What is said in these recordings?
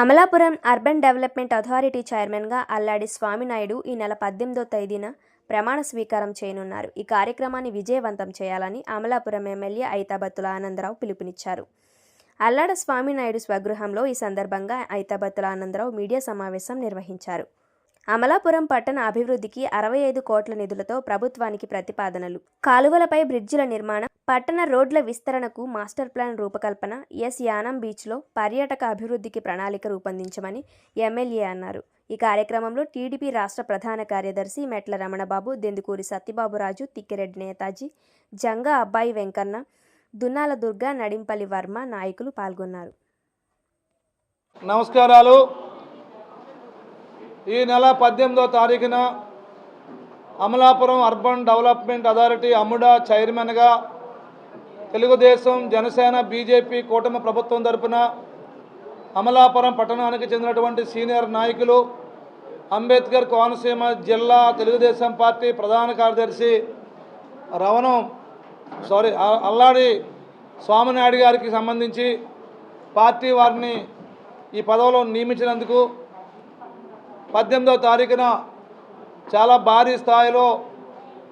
Amalapuram urban development authority చైర్మన్గా అల్లాడి స్వామినాయుడు ఈ నెల పద్దెనిమిదో తేదీన ప్రమాణ స్వీకారం చేయనున్నారు. ఈ కార్యక్రమాన్ని విజయవంతం చేయాలని అమలాపురం ఎమ్మెల్యే ఐతాబత్తుల ఆనందరావు పిలుపునిచ్చారు. అల్లాడ స్వామినాయుడు స్వగృహంలో ఈ సందర్భంగా ఐతాబత్తుల ఆనందరావు మీడియా సమావేశం నిర్వహించారు. అమలాపురం పట్టణ అభివృద్ధికి అరవై ఐదు కోట్ల నిధులతో ప్రభుత్వానికి ప్రతిపాదనలు. కాలువలపై బ్రిడ్జిల నిర్మాణం పట్టణ రోడ్ల విస్తరణకు మాస్టర్ ప్లాన్ రూపకల్పన ఎస్ యానం బీచ్లో పర్యాటక అభివృద్ధికి ప్రణాళిక రూపొందించమని ఎమ్మెల్యే అన్నారు. ఈ కార్యక్రమంలో టీడీపీ రాష్ట్ర ప్రధాన కార్యదర్శి మెట్ల రమణబాబు దెందుకూరి సత్యబాబురాజు తిక్కిరెడ్డి నేతాజీ జంగా అబ్బాయి వెంకన్న దున్నాల దుర్గా నడింపల్లి వర్మ నాయకులు పాల్గొన్నారు. నమస్కారాలు. ఈ నెల పద్దెనిమిదో తారీఖున Amalapuram urban development authority AMUDA చైర్మన్గా తెలుగుదేశం జనసేన బీజేపీ కూటమి ప్రభుత్వం తరపున అమలాపురం పట్టణానికి చెందినటువంటి సీనియర్ నాయకులు అంబేద్కర్ కోనసీమ జిల్లా తెలుగుదేశం పార్టీ ప్రధాన కార్యదర్శి రవణం సారీ అల్లాడి స్వామినాయుడు గారికి సంబంధించి పార్టీ వారిని ఈ పదవిలో నియమించినందుకు పద్దెనిమిదవ తారీఖున చాలా భారీ స్థాయిలో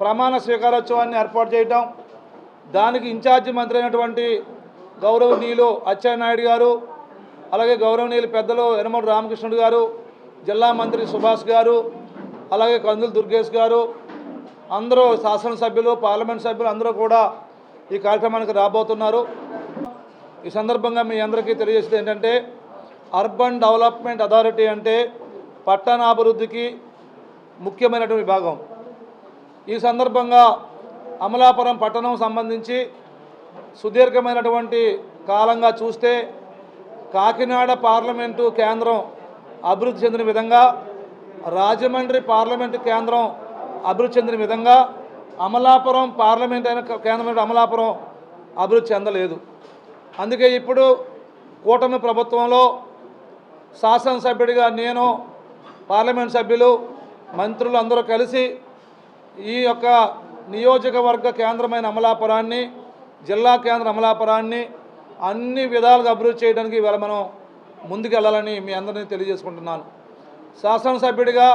ప్రమాణ స్వీకారోత్సవాన్ని ఏర్పాటు చేయటం దానికి ఇన్ఛార్జి మంత్రి అయినటువంటి గౌరవనీయులు అచ్చెన్నాయుడు గారు అలాగే గౌరవనీయులు పెద్దలు యనమల రామకృష్ణుడు గారు జిల్లా మంత్రి సుభాష్ గారు అలాగే కందులు దుర్గేష్ గారు అందరూ శాసనసభ్యులు పార్లమెంట్ సభ్యులు అందరూ కూడా ఈ కార్యక్రమానికి రాబోతున్నారు. ఈ సందర్భంగా మీ అందరికీ తెలియజేసేది ఏంటంటే అర్బన్ డెవలప్మెంట్ అథారిటీ అంటే పట్టణాభివృద్ధికి ముఖ్యమైనటువంటి విభాగం. ఈ సందర్భంగా అమలాపురం పట్టణం సంబంధించి సుదీర్ఘమైనటువంటి కాలంగా చూస్తే కాకినాడ పార్లమెంటు కేంద్రం అభివృద్ధి చెందిన విధంగా రాజమండ్రి పార్లమెంటు కేంద్రం అభివృద్ధి చెందిన విధంగా అమలాపురం పార్లమెంట్ అయిన కేంద్రం అమలాపురం అభివృద్ధి చెందలేదు. అందుకే ఇప్పుడు కూటమి ప్రభుత్వంలో శాసనసభ్యుడిగా నేను పార్లమెంట్ సభ్యులు మంత్రులు అందరూ కలిసి ఈ యొక్క నియోజకవర్గ కేంద్రమైన అమలాపురాన్ని జిల్లా కేంద్ర అమలాపురాన్ని అన్ని విధాలుగా అభివృద్ధి చేయడానికి ఇవాళ మనం ముందుకెళ్ళాలని మీ అందరినీ తెలియజేసుకుంటున్నాను. శాసనసభ్యుడిగా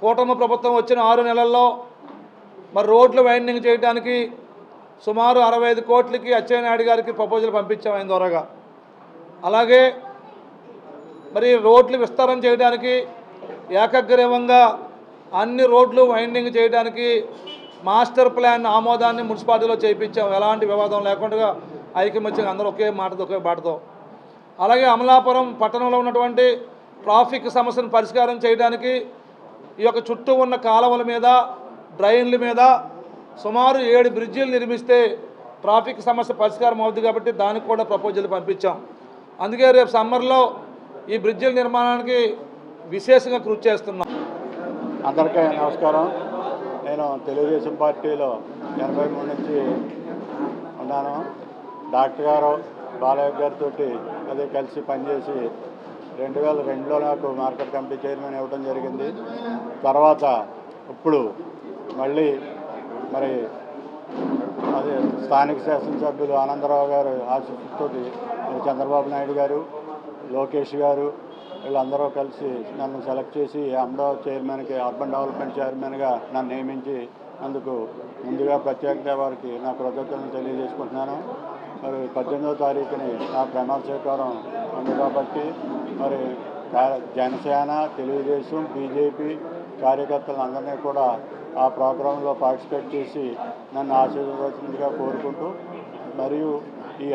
కూటమి ప్రభుత్వం వచ్చిన ఆరు నెలల్లో మరి రోడ్లు వైండింగ్ చేయడానికి సుమారు అరవై ఐదు కోట్లకి అచ్చెన్నాయుడు గారికి ప్రపోజల్ పంపించాం ఆయన ద్వారాగా. అలాగే మరి రోడ్లు విస్తారం చేయడానికి ఏకగ్రీవంగా అన్ని రోడ్లు వైండింగ్ చేయడానికి మాస్టర్ ప్లాన్ ఆమోదాన్ని మున్సిపాలిటీలో చేయించాం. ఎలాంటి వివాదం లేకుండా ఐకమత్యంగా అందరూ ఒకే మాటతో ఒకే బాటతో. అలాగే అమలాపురం పట్టణంలో ఉన్నటువంటి ట్రాఫిక్ సమస్యను పరిష్కారం చేయడానికి ఈ యొక్క చుట్టూ ఉన్న కాలువల మీద డ్రైన్ల మీద సుమారు ఏడు బ్రిడ్జిలు నిర్మిస్తే ట్రాఫిక్ సమస్య పరిష్కారం అవుతుంది కాబట్టి దానికి కూడా ప్రపోజల్ పంపించాం. అందుకే రేపు సమ్మర్లో ఈ బ్రిడ్జిల నిర్మాణానికి విశేషంగా కృషి చేస్తున్నాం. అందరికీ నమస్కారం. నేను తెలుగుదేశం పార్టీలో ఎనభై మూడు నుంచి ఉన్నాను. డాక్టర్ గారు బాలయ్య గారితో అదే కలిసి పనిచేసి రెండు వేల రెండులో నాకు మార్కెట్ కమిటీ చైర్మన్ ఇవ్వడం జరిగింది. తర్వాత ఇప్పుడు మళ్ళీ మరి అదే స్థానిక శాసనసభ్యులు ఆనందరావు గారు ఆశీస్సుతో చంద్రబాబు నాయుడు గారు లోకేష్ గారు వీళ్ళందరూ కలిసి నన్ను సెలెక్ట్ చేసి అమరావతి చైర్మన్కి అర్బన్ డెవలప్మెంట్ చైర్మన్గా నన్ను నియమించి అందుకు ముందుగా ప్రత్యేకంగా వారికి నా కృతజ్ఞతలు తెలియజేసుకుంటున్నాను. మరి పద్దెనిమిదో తారీఖుని నా ప్రమాణ స్వీకారం ఉంది కాబట్టి మరి జనసేన తెలుగుదేశం బీజేపీ కార్యకర్తలందరినీ కూడా ఆ ప్రోగ్రాంలో పార్టిసిపేట్ చేసి నన్ను ఆశీర్వదించగా కోరుకుంటూ మరియు ఈ